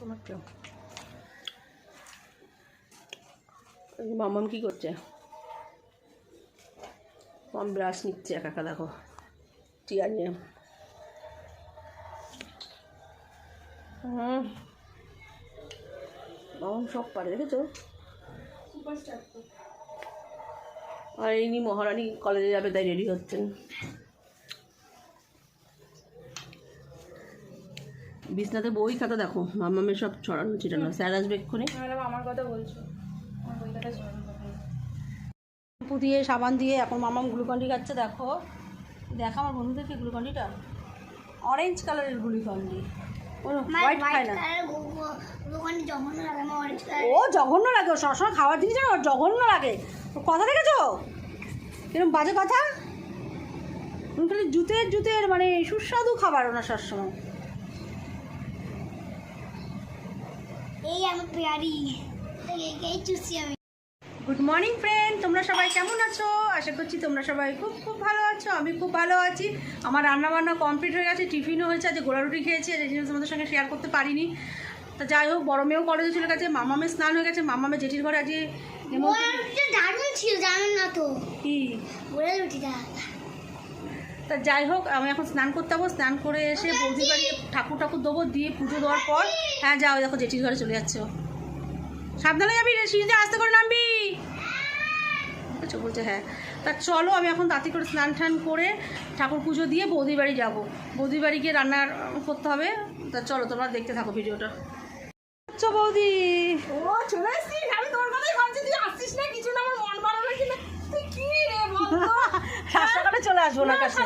তোমারটা এই যে মামাম কি করছে? মাম ব্রাশ নিচ্ছে একা একা দেখো। টিয়া নিয়ে। হুম। মামাম সব পারে দেখেছ? আর ইনি মহারানী কলেজে যাবে তাই রেডি হচ্ছেন। বিছনাতে বই খাতা দেখো মামামের সব ছড়ানো ছিটানো স্যার আসবে এক্ষুনি। আমার কথা বলছো। আমার বই খাতা সরানো শ্যাম্পু দিয়ে সাবান দিয়ে এখন মামাম গ্লুকন্ডি খাচ্ছে দেখো। দেখা আমার বন্ধুদেরকে গ্লুকন্ডিটা? অরেঞ্জ কালারের গ্লুকন্ডি। ও জঘন্য লাগে ও জঘন্য লাগে ও সবসময় খাওয়ার জিনিস ওর জঘন্য লাগে। ওর কথা দেখেছ? কীরকম বাজে কথা? খালি জুতের জুতের মানে সুস্বাদু খাবার ওনার সবসময়। এই আমার পেয়ারি এই চুষি আমি। গুড মর্নিং ফ্রেন্ড তোমরা সবাই কেমন আছো? আশা করছি তোমরা সবাই খুব খুব ভালো আছো। আমি খুব ভালো আছি। আমার রান্না বান্না কমপ্লিট হয়ে গেছে টিফিনও হয়েছে আজ গোলা রুটি খেয়েছি আর জিনিস তোমাদের সঙ্গে শেয়ার করতে পারিনি। তা যাই হোক বড় মেয়েও কলেজে চলে গেছে মামামের স্নান হয়ে গেছে মামামের জেঠির ঘরে আজকে দারুণ ছিল জানেন না তো? কি? বলে রুটিটা। তা যাই হোক, আমি এখন স্নান করতে যাব। স্নান করে এসে বৌদি বাড়ি ঠাকুর ঠাকুর দেবো, দিয়ে পুজো দেওয়ার পর হ্যাঁ যাও, দেখো, জেঠির ঘরে চলে যাচ্ছে সাবধানে যাবি সিঁড়িতে আসতে করে নামবি। বলছে হ্যাঁ। তা চলো, আমি এখন তাড়াতাড়ি করে স্নান টান করে ঠাকুর পুজো দিয়ে বৌদি বাড়ি যাব। বৌদি বাড়ি গিয়ে রান্না করতে হবে। তা চলো, তোমরা দেখতে থাকো ভিডিওটা। আচ্ছা বৌদি। ও, চলে এসছিস? আমি তোর কথাই ভাবছি, তুই আসছিস না? কিছু না, আমার মন ভালো লাগছে না তুই কি রে, বল সাত সকালে চলে আসব না, কাছে।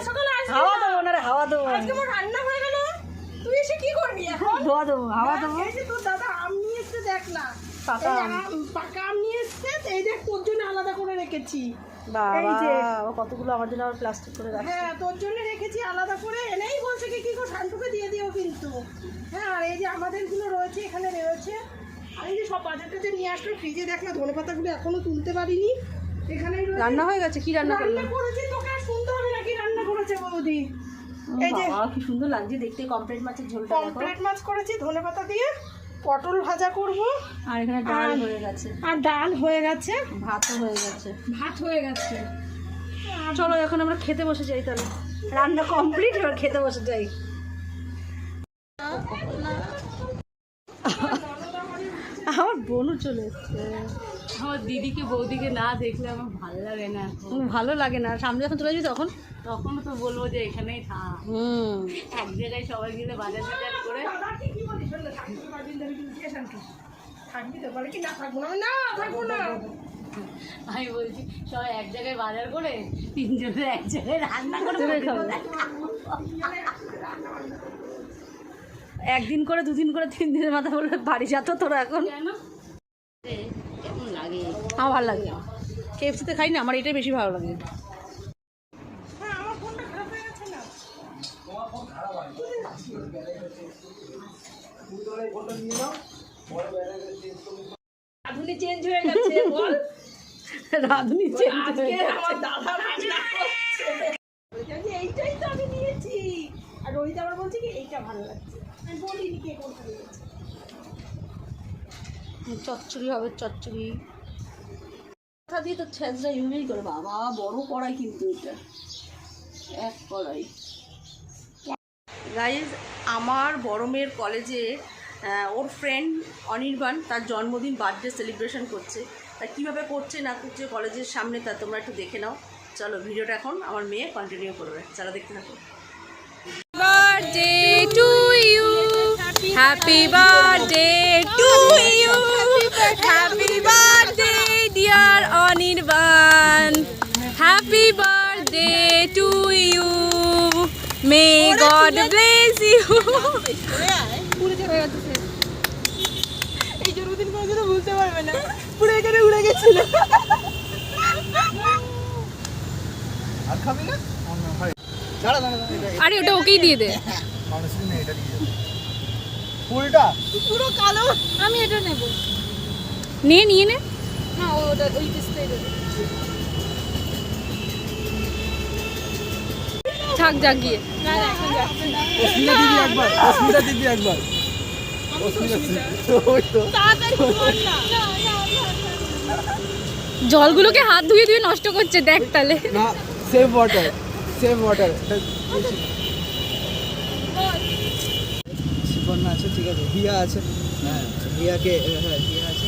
হাওয়া না। দেবো ওনারে হাওয়া দেবো আজকে রান্না হয়ে গেল। তুই এসে কি করবি এখন? ধোয়া দেবো হাওয়া দেবো। এই যে তোর দাদা আম নিয়ে এসছে দেখ না। পাকা আম। পাকা আম নিয়ে এসছে এই দেখ তোর জন্য আলাদা করে রেখেছি। বাবা এই যে। কতগুলো আমার জন্য আবার প্লাস্টিক করে রাখছে। হ্যাঁ তোর জন্য রেখেছি আলাদা করে। এনেই বলছে কি কি গো শান্তুকে দিয়ে দিও কিন্তু। হ্যাঁ আর এই যে আমাদেরগুলো রয়েছে এখানে রয়েছে। আর এই যে সব বাজার টাজার নিয়ে আসলো ফ্রিজে দেখ না ধনে পাতাগুলো এখনও তুলতে পারিনি। রান্না হয়ে গেছে? কি রান্না রান্না করেছি তোকে শুনতে হবে নাকি রান্না করেছে বৌদি? এই যে কি সুন্দর লাগছে দেখতে কমপ্লিট মাছের ঝোলটা পমফ্রেট মাছ করেছি ধনে পাতা দিয়ে পটল ভাজা করব। আর এখানে ডাল হয়ে গেছে। আর ডাল হয়ে গেছে। ভাতও হয়ে গেছে। ভাত হয়ে গেছে। চলো এখন আমরা খেতে বসে যাই তাহলে। রান্না কমপ্লিট এবার খেতে বসে যাই আমার বোনও চলে এসছে। আমার দিদিকে বৌদিকে না দেখলে আমার ভালো লাগে না ভালো লাগে না। সামনে যখন চলে যাবি তখন? তখন তো বলব যে এখানেই থাক। হুম। এক জায়গায় সবাই মিলে বাজার বাজার করে। থাকবি তো বলে কি না থাকব না আমি, না থাকব না আমি বলছি সবাই এক জায়গায় বাজার করে তিনজনের এক জায়গায় রান্না করে। একদিন করে দুদিন করে তিন দিনের মাথা বলে বাড়ি যাত তোরা এখন। কেন? আমার ভালো লাগে কেএফসিতে খাই না আমার এটাই বেশি ভালো লাগে। হ্যাঁ আমার ফোনটা খারাপ হয়ে গেছে না। রাধুনি চেঞ্জ হয়ে গেছে বল। রাধুনি চেঞ্জ আজকে হয়ে আমার দাদা রান্না করছে। এইটাই তো আমি নিয়েছি। আর রোহিত আবার বলছে কি এইটা ভালো লাগছে। আমি বলিনি কে কোনটা নিয়েছে। চচ্চড়ি হবে চচ্চড়ি। কথা দিয়ে তো ছেঁচড়া ইউজই করে বাবা বড় কড়াই কিন্তু এটা। এক কড়াই। গাইজ আমার বড় মেয়ের কলেজে ওর ফ্রেন্ড অনির্বাণ তার জন্মদিন বার্থডে সেলিব্রেশন করছে। তা কীভাবে করছে না করছে কলেজের সামনে তা তোমরা একটু দেখে নাও। চলো ভিডিওটা এখন আমার মেয়ে কন্টিনিউ করবে। চলো দেখতে থাকো. Happy birthday to you. Happy birthday, birthday to you. May God bless you. এই জন্মদিন কোনো ভুলতে পারবে না পুরো এখানে উড়ে গেছিল আর ওটা ওকেই দিয়ে দে মানুষের নেই এটা দিয়ে দে। ফুলটা পুরো কালো আমি এটা নেব নিয়ে নিয়ে নে না ওটা ওই ডিসপ্লে থাক যা গিয়ে অস্মিতা দিবি একবার অস্মিতা দিবি একবার ওই তো জলগুলোকে হাত ধুয়ে ধুয়ে নষ্ট করছে দেখ তাহলে। Save water save water Subarna আছে ঠিক আছে। হিয়া আছে। হ্যাঁ হিয়াকে হ্যাঁ হিয়া আছে।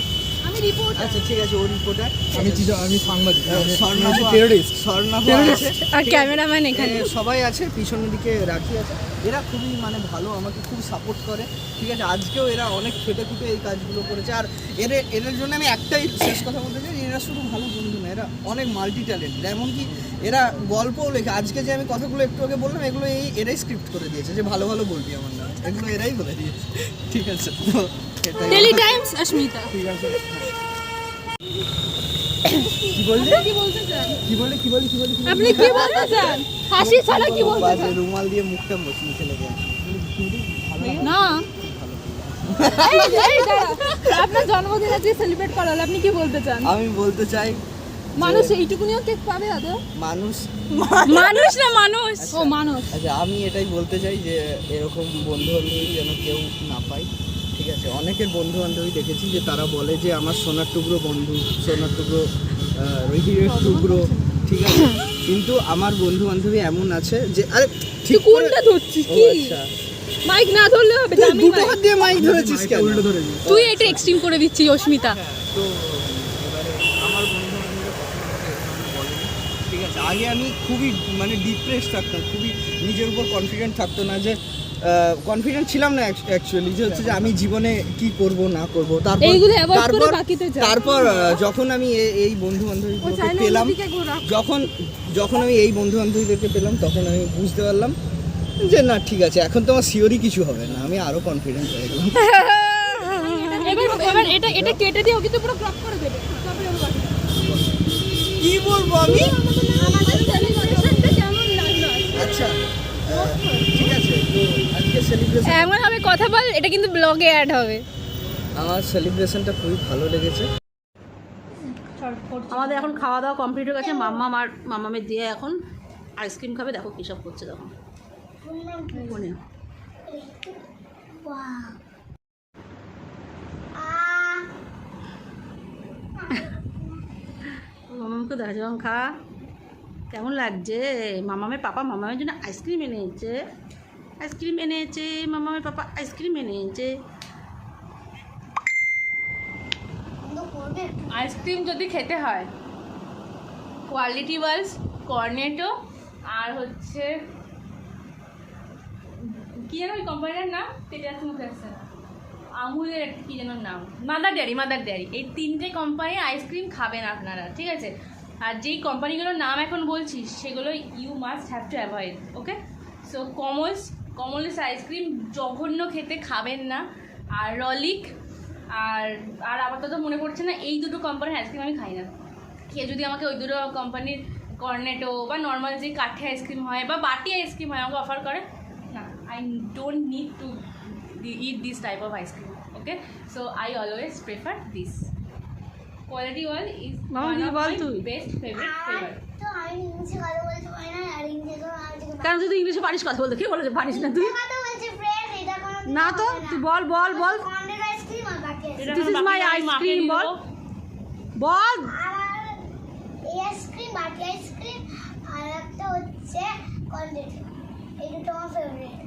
রিপোর্ট আচ্ছা ঠিক আছে ও রিপোর্টার আমি আমি সাংবাদিক স্বর্ণা টেরোরিস্ট স্বর্ণা আছে। আর ক্যামেরাম্যান এখানে? সবাই আছে পিছনের দিকে রাখি আছে। এরা খুবই মানে ভালো আমাকে খুব সাপোর্ট করে। ঠিক আছে আজকেও এরা অনেক খেটে খুঁটে এই কাজগুলো করেছে। আর এদের এদের জন্য আমি একটাই শেষ কথা বলতে চাই এরা শুধু ভালো বন্ধু না এরা অনেক মাল্টি ট্যালেন্টেড এমনকি এরা গল্পও লেখে। আজকে যে আমি কথাগুলো একটু আগে বললাম এগুলো এই এরাই স্ক্রিপ্ট করে দিয়েছে যে ভালো ভালো বলবি আমার নাম। এগুলো এরাই বলে দিয়েছে। ঠিক আছে তো এটাই ডেলি টাইমস অস্মিতা। ঠিক আছে। কি বললি? কি বলতে চান? কি বললি কি বললি কি বললি? আপনি কি বলতে চান? হাসি ছাড়া কি বলতে চান? রুমাল দিয়ে মুখটা মুছে লেগে আছে। না। আপনার জন্মদিন আজকে সেলিব্রেট করা হলো আপনি কি বলতে চান? আমি বলতে চাই মানুষ এইটুকুনিও কেক পাবে আদৌ? মানুষ। মানুষ না মানুষ? ও মানুষ। আচ্ছা আমি এটাই বলতে চাই যে এরকম বন্ধু বান্ধবী যেন কেউ না পাই ঠিক আছে অনেকের বন্ধু বান্ধবী দেখেছি যে তারা বলে যে আমার সোনার টুকরো বন্ধু সোনার টুকরো হিরের টুকরো ঠিক আছে। কিন্তু আমার বন্ধু বান্ধবী এমন আছে যে আরে ঠিক কোনটা ধরছিস কি? আচ্ছা। মাইক না ধরলে হবে তুই দামি দুটো হাত দিয়ে মাইক ধরেছিস কেন? উল্টো ধরে দিই। তুই এটা এক্সট্রিম করে দিচ্ছিস অস্মিতা। তো আমার বন্ধু ঠিক আছে। আগে আমি খুবই মানে ডিপ্রেস থাকতাম খুবই নিজের উপর কনফিডেন্ট থাকতো না যে কনফিডেন্ট ছিলাম না অ্যাকচুয়ালি যে হচ্ছে যে আমি জীবনে কি করব না করব। তারপর তারপর তারপর যখন আমি এই বন্ধু বান্ধবীদেরকে পেলাম যখন যখন আমি এই বন্ধু বান্ধবীদেরকে পেলাম তখন আমি বুঝতে পারলাম যে না ঠিক আছে এখন তো আমার সিওরই কিছু হবে না আমি আরও কনফিডেন্ট হয়ে গেলাম। এবার এবার এটা এটা কেটে দিয়ে কিন্তু পুরো ক্রপ করে দেবে। কি বলব আমি? সেলিব্রেশন এমন হবে কথা বল এটা কিন্তু ব্লগে অ্যাড হবে। আমার সেলিব্রেশনটা খুবই ভালো লেগেছে। আমাদের এখন খাওয়া দাওয়া কমপ্লিট হয়ে গেছে মাম্মা আর মাম্মামের দিয়ে এখন আইসক্রিম খাবে দেখো কী সব করছে তখন। মামামকে দেখা যখন খা। কেমন লাগছে? মামামের পাপা মামামের জন্য আইসক্রিম এনেছে। আইসক্রিম এনেছে মামামের পাপা আইসক্রিম এনেছে। আইসক্রিম যদি খেতে হয় কোয়ালিটি ওয়াইজ কর্নেটো আর হচ্ছে, কি যেন ওই কোম্পানিটার নাম? পেটে আছে মুখে আছে। আমুলের একটা কী যেন নাম? মাদার ডেয়ারি মাদার ডেয়ারি এই তিনটে কোম্পানি আইসক্রিম খাবেন আপনারা, ঠিক আছে? আর যেই কোম্পানিগুলোর নাম এখন বলছি, সেগুলো you must have to avoid okay so Kamal's Kamal's ice cream জঘন্য খেতে খাবেন না। আর রলিক আর আর আপাতত মনে পড়ছে না এই দুটো কোম্পানির আইসক্রিম আমি খাই না। খেয়ে যদি আমাকে ওই দুটো কোম্পানির কর্নেটো বা নর্মাল যে কাঠে আইসক্রিম হয় বা বাটি আইসক্রিম হয় আমাকে অফার করে না I don't need to eat this type of ice cream okay so I always prefer this Kwality Wall's is? Best favourite flavour তো আমি ইংলিশে কথা বলতে পারি না আর ইংরেজি কেন তুই ইংলিশে পারিস কথা বলতে। কে বলেছে পারিস না তুই? কথা বলছি ফ্রেন্ড এটা কোনো না তো তুই বল বল বল। দিস ইজ মাই দিয়ে বল। বল। এই আইসক্রিম বাকি আইসক্রিম আর একটা হচ্ছে কর্নেট এই দুটো আমার ফেভারিট